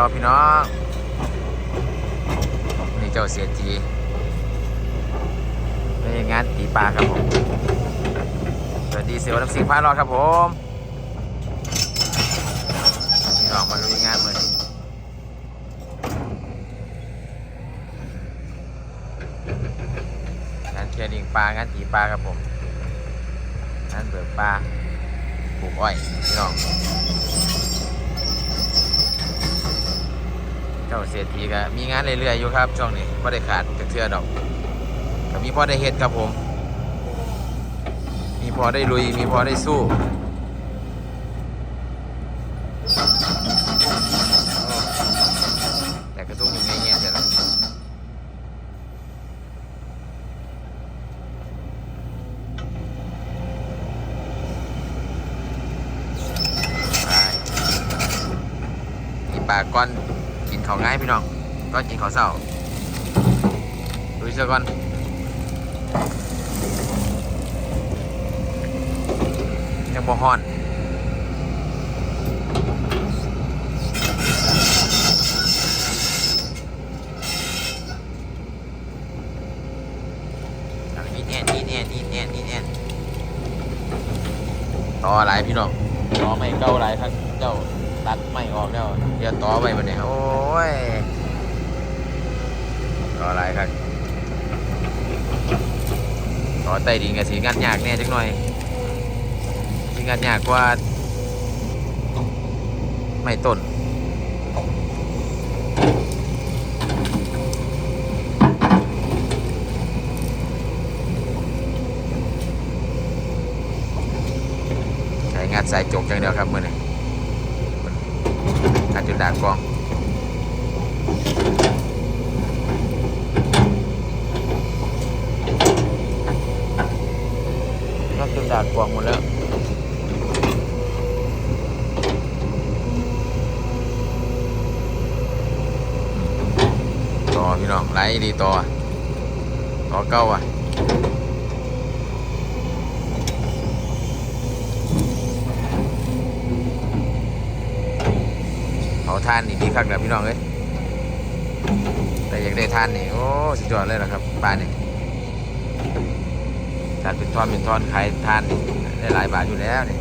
ก่าพี่น้องนี่เจ้าเสียจีเป็นงานตีปลาครับผมสวัสดีเซลล์น้ำสิงพารอดครับผมพี่น้องมาลุยงานเลยงานเคลียร์ลิงปลางานตีปลาครับผมงานเบิกปลาปลูกอ้อยพี่น้อง เจ้าเศรษฐีก็มีงานเรื่อยๆอยู่ครับ ช่วงนี้ไม่ได้ขาดจากเทื่อดอกก็มีพอได้เฮ็ดครับผม มีพอได้ลุย มีพอได้สู้แต่กระตุ้งอยู่เงี้ยๆเดี๋ยวละไปนี่ปลาก้อน กินข้าวง่ายพี่น้องก็กินข้าวเศร้าดูเสียก่อนยังบ่ฮ้อนเอานี่แน่นี่แน่นี่แน่นี่แน่ต่อหลายพี่น้องต่อไม่เก้าหลายครับเจ้า ตัดไม่ออกแล้วเดี๋ยวต่อไปบัดนี้โอ้ยต่อหลายครับต่อใต้ดินกับสีงานยากแน่จักหน่อยสีงานยากกว่าไม่ต้นใช้งานสายจกอย่างเดียวครับมือนี้าจจะด่ากองก็จนด่ากองหมดแล้วต่อพี่น้องไล่ดีต่อต่อเก้าอะเขา ทานนี่ดีคักนะพี่น้องเอ้ยแต่อยากได้ทานนี่โอ้สุดยอดเลยนะครับปลานี่จัดเป็นทอนเป็นทอนขายทานนี่ได้หลายบาทอยู่แล้วนี่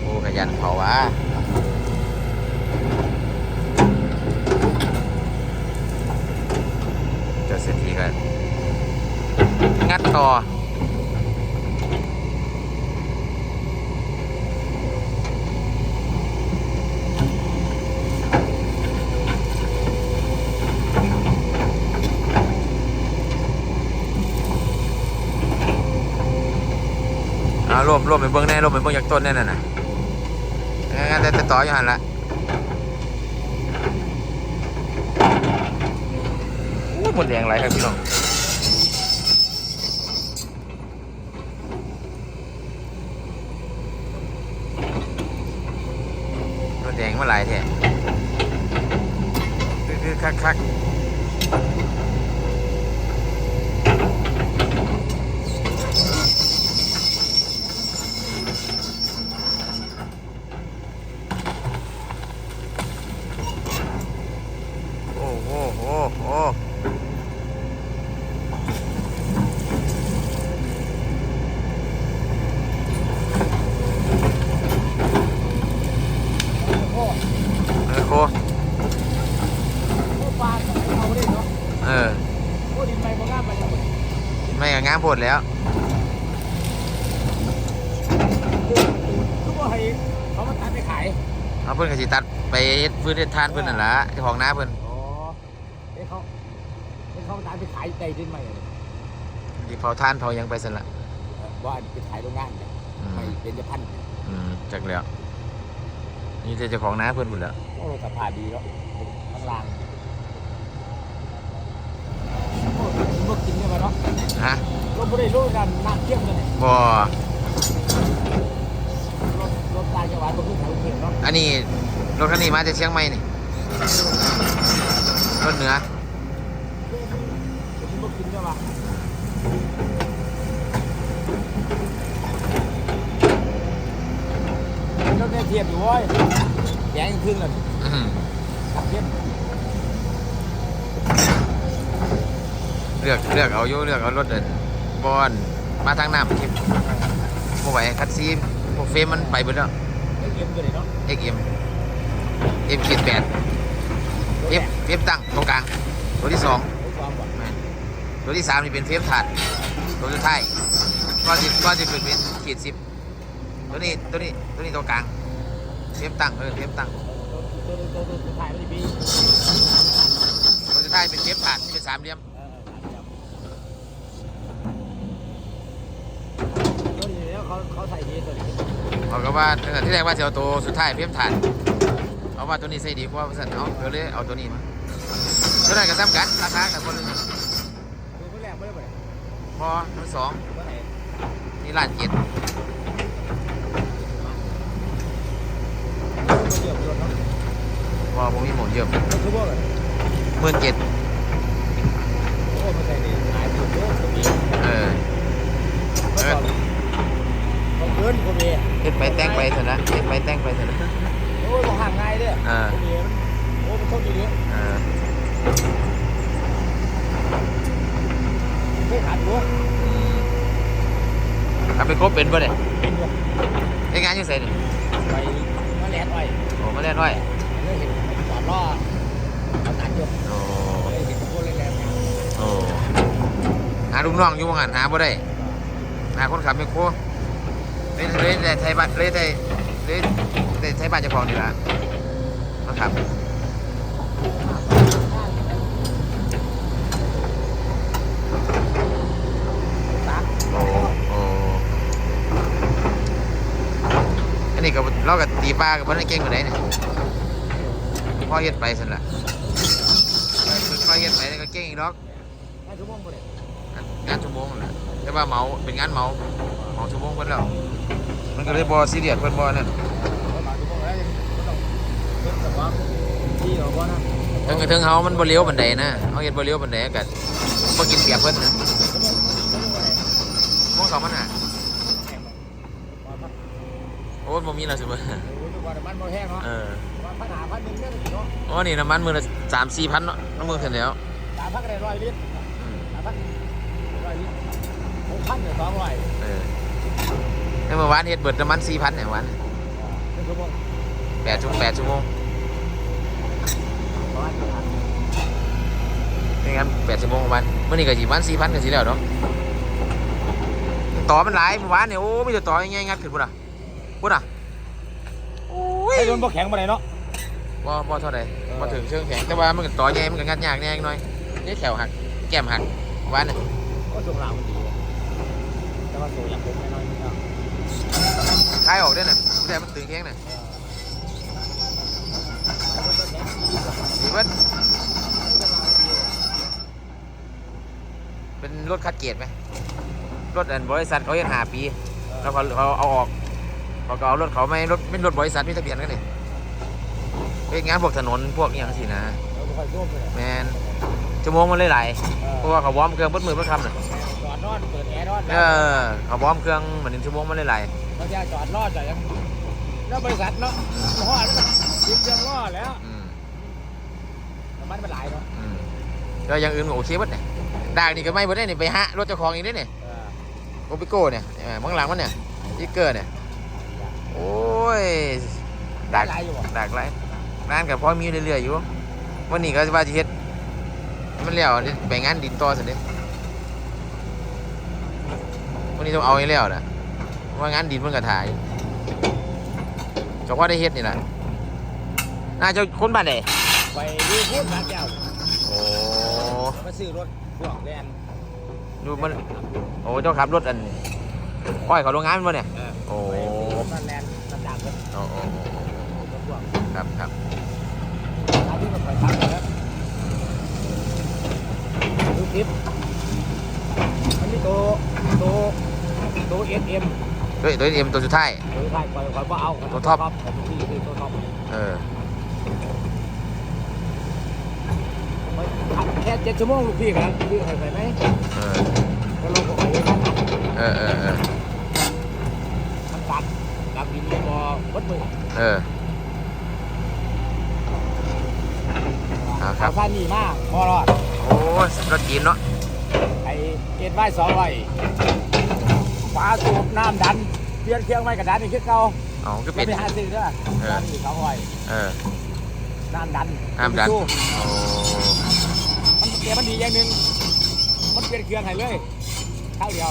โอ้ขยันเผาวะจ้าเศรษฐีก็งัดต่อ รวมรวมไปเบื้องแน่รวมไปเบื้องจากต้นแน่น่ะนะงั้นแต่ต่ออยู่หันละหมดแรงไรครับพี่น้อง รถแดงมาหลายแท้คือคือคักคักโอ้โหโอ้โหเออโค โอ้ปลาเขาได้เนาะ เออ โอ้ดินไปบ่งามไปแล้ว ไม่กับงามโพดแล้วคือว่าให้เขามาตัดไปขายเอาเพื่อนกสิตัดไปเฮ็ดพื้นเฮ็ดทานเพื่อนนั่นละเจ้าของน้าเพื่อนอ๋อให้เขาให้เขาตัดไปขายใจดินใหม่ที่เผาทานเผาหยังไปสั่นละว่าไปขายโรงงานอืมไม่เป็นจะพันอืมจักแล้วนี่เจ้าของน้าเพื่อนหมดแล้วโอ้สภาพดีแล้วข้างล่างโอ้เมื่อกินกันมาเนาะฮะร ถบริโภคกันน้ำเที่ยงกันเนี่ยบ่ รถรถลายจังหวัดบนพื้นฐานเมืองเนาะอันนี้รถคันนี้มาจากเชียงใหม่นี่ รถเหนือ ผมเมื่อกินกันมาเจ้าแม่เทียบอยู่เว้ยแย้งครึ่งเลยอื้อหือขับเทียบเลือกเลือกเอาอยู่เลือกเอารถเดิน บอนมาทางน้ำคลิปบ่ไหวคัดซีพวกเฟมมันไปเบิดแล้วไอ้เกมตัวไหนเนาะ XM M ขีดแปดเฟรมเฟรมตั้งตรงกลาง ตัวที่สองตัวที่สามนี่เป็นเฟรมถาดตัวสุดท้ายก็สิก็สิเป็นเป็นขีดสิบตัวนี้ตัวนี้ตัวนี้ตัวกลางเฟรมตั้งเออเฟรมตั้งตัวสุดท้ายเป็นเฟรมถาดที่เป็นสามเหลี่ยม ตัวนี้แล้ว เขาเขาใส่ดีตัวนี้เขาก็ว่าเออที่แรกว่าจะเอาตัวสุดท้ายเฟรมถาดเอาว่าตัวนี้ใส่ดีกว่าสั่นเอาก็เลยเอาตัวนี้มาตัวนั้นก็ซ้ำกันราคากันคนหนึงตัวคนแรกไม่ได้บ่ได้พอทั้งสองตัวไหนนี่ล้านเจ็ดตัวเดียวตัวเนาะพอผมมีหมุนเยอะมันคือพวกอะไรหมื่นเจ็ดโอ้มันใส่ดีหลายตัวตัวนี้เออเมื่อ ก่อนต้องเกินคนเดียวเฮ็ดไปแต่งไปเถอะนะเฮ็ดไปแต่งไปเถอะนะโอ้ยบอกห่างง่ายเด้อเออคนเดียวโอ้มันโทษดีเด้อเออไม่ขาดตัวอืมกลับไปครบเป็นป่ะเนี่ยเป็นอยู่ไอ้งานอยังใส่นี่ไปมาแลนไว้โอ้มาเล่นไว้เลยเห็นจอดรอเอาตัดอยู่โอ้เลยเห็นคนเลยแรงงานโอ้หาลูกน้องอยู่ว่างั้นหาบ่ได้หาคนขับไม่ครัว เลยเลยได้ไทยบ้านเลยได้เลยได้ไทยบ้านเจ้าของนี่ละมาขับตัดโอ้โอ้อันนี้ก็เราก็ตีปลากับพนให้เก่งกว่าไหนเนี่ยพ่อเฮ็ดไปสั่นละพ่อเฮ็ดไปนี่ก็เก่งอีกดอกให้ชั่วโมงบ่ได้งานชั่วโมงนะแต่ว่าเมาเป็นงานเมา เหมาชั่วโมงเพิ่นแล้วมันก็เลยบ่ซีเรียสเพิ่นบ่นั่นเอามาชั่วโมงแล้วยังบ่ต้องเพิ่มสภาพที่เอาบ่นะถึงถึงเฮามันบ่เลี้ยวปานใดนะเฮาเฮ็ดบ่เลี้ยวปานใดก็บ่กินเปรียบเพิ่นนะชั่วโมงชั่วโมงบ่ได้ชั่วโมงสองพันห้าแข่งมาพักโอ้ยบ่มีแล้วสิบ่โอ้ยทุกวันมันบ่แห้งเนาะเออวันพันหาพันหนึ่งเนี่ยเนาะอ๋อนี่น้ำมันมื้อละ3-4,000เนาะน้ำมือขึ้นแล้วสามพันก็ได้ร้อยลิตรอืมสามพันร้อยลิตรหกพันเนี่ยสองร้อยเออแล้ว เมื่อวานเฮ็ดเบิดน้ำมัน4,000เนี่ยวันหนึ่งชั่วโมง8ชั่วโมง8ชั่วโมงประมาณนี้ครับไม่งั้น8ชั่วโมงวันมื้อนี้ก็สิวัน4,000ก็สิแล้วเนาะต่อมันหลายเมื่อวานเนี่ยโอ้มีแต่ต่อยังไงงัดขึ้นพุ่นน่ะพุ่นน่ะโอ้ยไอ้โดนบ่แข็งบ่ได้เนาะบ่บ่เท่าใดเออบ่ถึงเชิงแข็งแต่ว่ามันก็ต่อใหญ่มันก็งัดยากแน่หน่อยนี่แขวหักแก้มหักวานน่ะก็ส่งลาวมันดี แต่ว่าส่งอย่างผมไม่น้อยนิดเนาะคลายออกเด้อน่ะแต่มันตึงแข็งน่ะดีเบิดเป็นรถคัดเกตไหมรถอันบริษัทเขาเฮ็ด5ปี แล้วเขาเขาเอาออกเขาก็เอารถเขาไม่รถไม่รถบริษัทมีทะเบียนกันนี่เป็นงานพวกถนนพวกอหย่างสินะเราไม่ค่อยร่วมเลยแมนชั่วโมงมันเลยหลายเพราะว่าเขาวอร์มเครื่องเบิดมือเบิดคำน่ะจอ ดนอนเปิดแอร์นอนเออเขาวอร์มเครื่องเหมือนชั่วโมงมันเลยหลายเราจะจอดรอดจอดยังแล้วบริษัทเนาะห่อแล้วติดเครื่องรอดแล้วอืมน้ำมันมันหลายเนาะอืมก็อย่างอื่นก็โอเคเบิดเนี่ยดากนี่ก็ไม่เบิดได้นี่ไปฮะรถเจ้าของอีกนี่นี่เออโอปิโก้เนี่ยเออมองหลังมันเนี่ยติ๊กเกอร์เนี่ยโอ้ยดากหลายอยู่อะดากไรร้านกับพ่อมีเรื่อยๆอยู่วันนี้ก็ว่าจะเฮ็ดให้มันแล้วนี่ไปงานดินต่อสิเด้ วันนี้ต้องเอาให้แล้วนะว่างานดินมันก็ถ่ายเจ้าพ่อได้เฮ็ดนี่แหละน่าจะคนบ้านไหนไปดูพูดบางแก้วโอ้มาซื้อรถพวกแลนดูมันโอ้เจ้าขับรถอันอ้อยเขาโรงงานมันบ่เนี่ยเออโอ้ไปมันแลนมันดังเลยโอ้โอ้โอ้รถพวกครับครับอันนี้มันไปทางแล้วดูคลิปอันนี้ตัวตัว ตัวเอสเอ็มตัวตัวเอ็มตัวสุดท้าย ตัวท้ายปล่อยปล่อยว่าเอาตัวท็อปตัวที่คือตัวท็อปเออแค่เจ็ดชั่วโมงลูกพี่ครับพี่ใครใส่ไหมเออก็ลงของไอ้ท่านเออเออเออมันตัดดับดินบอวัดมือเอออ่าครับเอาท่านนี่มากพอรอดโอ้ยรถจีนเนาะไอ้เกณฑ์ไว้สองร้อย ฝาสูบน้ำดันเปลี่ยนเครื่องไว้กับดันนี่คือเก่าอ๋อก็ไม่เป็นไปหาซื้อเด้อเออน้ำนี่สองร้อยเออ น้ำดันน้ำดัน สู้โอ้มันเกียร์มันดีอย่างหนึ่งมันเปลี่ยนเครื่องให้เลยเท่าเดียว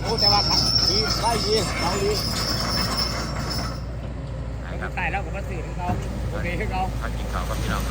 โอ้แต่ว่าขับดีได้ดีเราดีไหนครับใส่แล้วผมมาซื้อของเขาโอเคคือเขาเขากินข้าวกับพี่น้อง